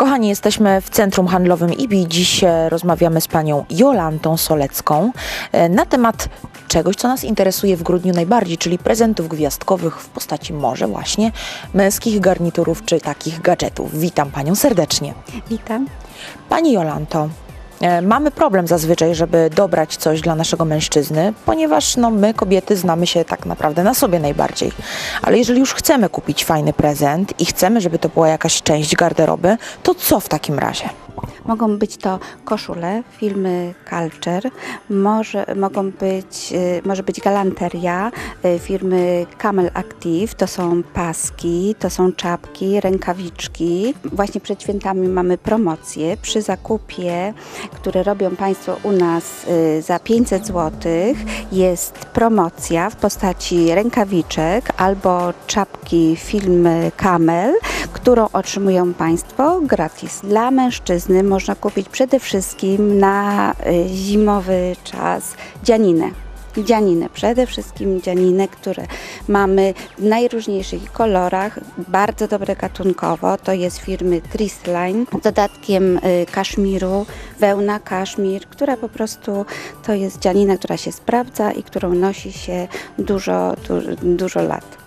Kochani, jesteśmy w Centrum Handlowym IBI. Dziś e, rozmawiamy z panią Jolantą Solecką e, na temat czegoś, co nas interesuje w grudniu najbardziej, czyli prezentów gwiazdkowych w postaci może właśnie męskich garniturów czy takich gadżetów. Witam panią serdecznie. Witam. Pani Jolanto, mamy problem zazwyczaj, żeby dobrać coś dla naszego mężczyzny, ponieważ no, my kobiety znamy się tak naprawdę na sobie najbardziej. Ale jeżeli już chcemy kupić fajny prezent i chcemy, żeby to była jakaś część garderoby, to co w takim razie? Mogą być to koszule, filmy Culture, może, mogą być, y, może być galanteria, y, firmy Camel Active, to są paski, to są czapki, rękawiczki. Właśnie przed świętami mamy promocje. Przy zakupie, które robią Państwo u nas y, za 500 zł, jest promocja w postaci rękawiczek albo czapki firmy Camel, którą otrzymują Państwo gratis. Dla mężczyzny można kupić przede wszystkim na y, zimowy czas dzianinę. Dzianinę, przede wszystkim dzianinę, które mamy w najróżniejszych kolorach, bardzo dobre gatunkowo, to jest firmy Tristline, z dodatkiem y, kaszmiru, wełna kaszmir, która po prostu to jest dzianina, która się sprawdza i którą nosi się dużo, dużo, dużo lat.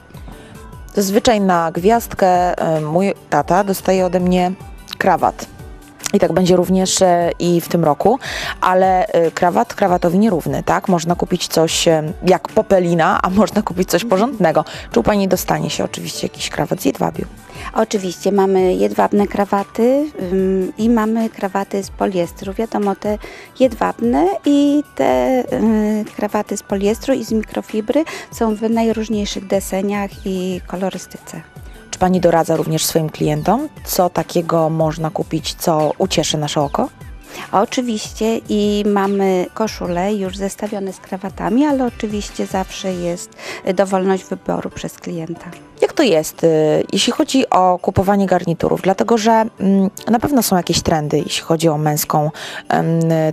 Zazwyczaj na gwiazdkę e, mój tata dostaje ode mnie krawat. I tak będzie również e, i w tym roku, ale e, krawat krawatowi nierówny, tak? Można kupić coś e, jak popelina, a można kupić coś porządnego. Czy u Pani dostanie się oczywiście jakiś krawat z jedwabiu? Oczywiście mamy jedwabne krawaty ym, i mamy krawaty z poliestru. Wiadomo, te jedwabne i te y, krawaty z poliestru i z mikrofibry są w najróżniejszych deseniach i kolorystyce. Czy Pani doradza również swoim klientom, co takiego można kupić, co ucieszy nasze oko? Oczywiście i mamy koszule już zestawione z krawatami, ale oczywiście zawsze jest dowolność wyboru przez klienta. Jak to jest, y, jeśli chodzi o kupowanie garniturów? Dlatego, że mm, na pewno są jakieś trendy, jeśli chodzi o męską,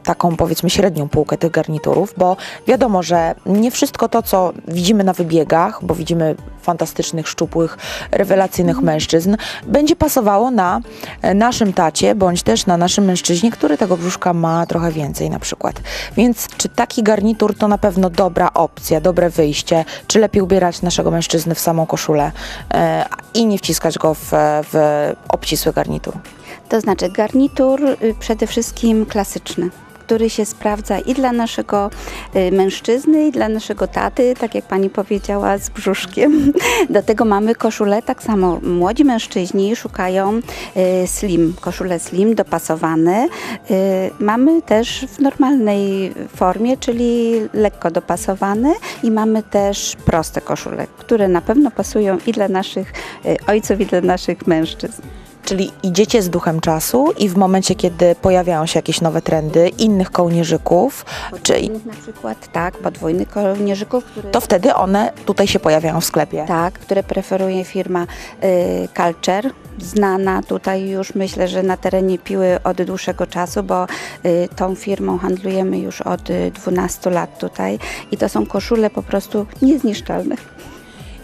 taką powiedzmy średnią półkę tych garniturów, bo wiadomo, że nie wszystko to, co widzimy na wybiegach, bo widzimy fantastycznych, szczupłych, rewelacyjnych mężczyzn, będzie pasowało na e, naszym tacie, bądź też na naszym mężczyźnie, który tego brzuszka ma trochę więcej na przykład. Więc czy taki garnitur to na pewno dobra opcja, dobre wyjście? Czy lepiej ubierać naszego mężczyznę w samą koszulę i nie wciskać go w, w obcisły garnitur? To znaczy garnitur y, przede wszystkim klasyczny który się sprawdza i dla naszego y, mężczyzny, i dla naszego taty, tak jak pani powiedziała, z brzuszkiem. Do tego mamy koszulę, tak samo młodzi mężczyźni szukają y, slim, koszule slim dopasowane. Y, mamy też w normalnej formie, czyli lekko dopasowane i mamy też proste koszule, które na pewno pasują i dla naszych ojców, i dla naszych mężczyzn. Czyli idziecie z duchem czasu i w momencie, kiedy pojawiają się jakieś nowe trendy innych kołnierzyków, czy Podwójnych na przykład, tak, podwójnych kołnierzyków, które... to wtedy one tutaj się pojawiają w sklepie. Tak, które preferuje firma y, Culture, znana tutaj już myślę, że na terenie Piły od dłuższego czasu, bo y, tą firmą handlujemy już od y, 12 lat tutaj i to są koszule po prostu niezniszczalne.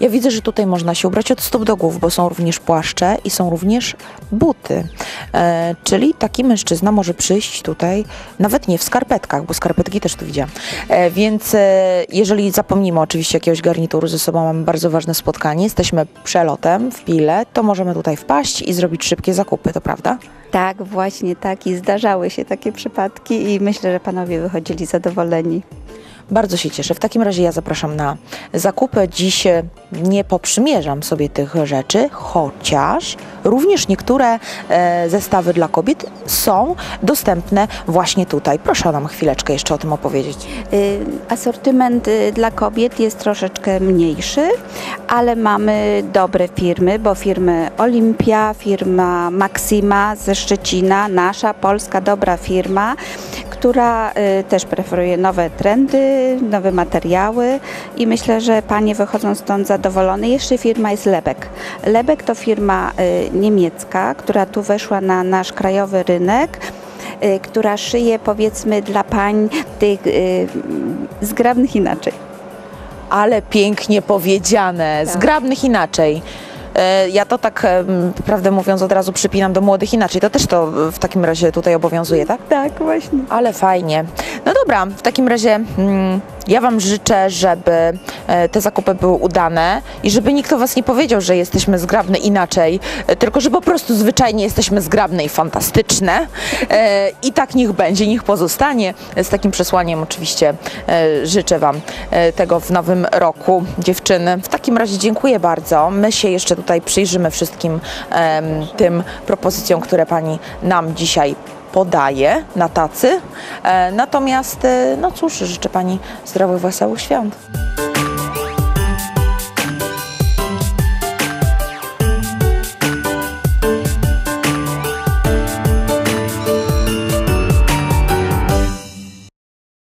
Ja widzę, że tutaj można się ubrać od stóp do głów, bo są również płaszcze i są również buty. E, czyli taki mężczyzna może przyjść tutaj, nawet nie w skarpetkach, bo skarpetki też tu widziałam. E, więc e, jeżeli zapomnimy oczywiście jakiegoś garnituru ze sobą, mamy bardzo ważne spotkanie, jesteśmy przelotem w Pile, to możemy tutaj wpaść i zrobić szybkie zakupy, to prawda? Tak, właśnie tak i zdarzały się takie przypadki i myślę, że panowie wychodzili zadowoleni. Bardzo się cieszę. W takim razie ja zapraszam na zakupy. Dziś e, nie poprzymierzam sobie tych rzeczy, chociaż również niektóre e, zestawy dla kobiet są dostępne właśnie tutaj. Proszę nam chwileczkę jeszcze o tym opowiedzieć. Y, Asortyment y, dla kobiet jest troszeczkę mniejszy, ale mamy dobre firmy, bo firmy Olimpia, firma Maxima ze Szczecina, nasza polska dobra firma, która y, też preferuje nowe trendy, nowe materiały i myślę, że panie wychodzą stąd zadowolone. Jeszcze firma jest Lebek. Lebek to firma y, niemiecka, która tu weszła na nasz krajowy rynek y, która szyje powiedzmy dla pań tych y, zgrabnych inaczej. Ale pięknie powiedziane, Tak. zgrabnych inaczej. E, Ja to tak, prawdę mówiąc, od razu przypinam do młodych inaczej. To też to w takim razie tutaj obowiązuje, tak? Tak, właśnie. Ale fajnie. No dobra, w takim razie mm, ja Wam życzę, żeby e, te zakupy były udane i żeby nikt o Was nie powiedział, że jesteśmy zgrabne inaczej, e, tylko że po prostu zwyczajnie jesteśmy zgrabne i fantastyczne. E, I tak niech będzie, niech pozostanie. Z takim przesłaniem oczywiście życzę Wam tego w nowym roku, dziewczyny. W takim razie dziękuję bardzo. My się jeszcze tutaj przyjrzymy wszystkim tym propozycjom, które Pani nam dzisiaj podaje na tacy. E, natomiast, e, no cóż, życzę Pani zdrowych, wesołych świąt.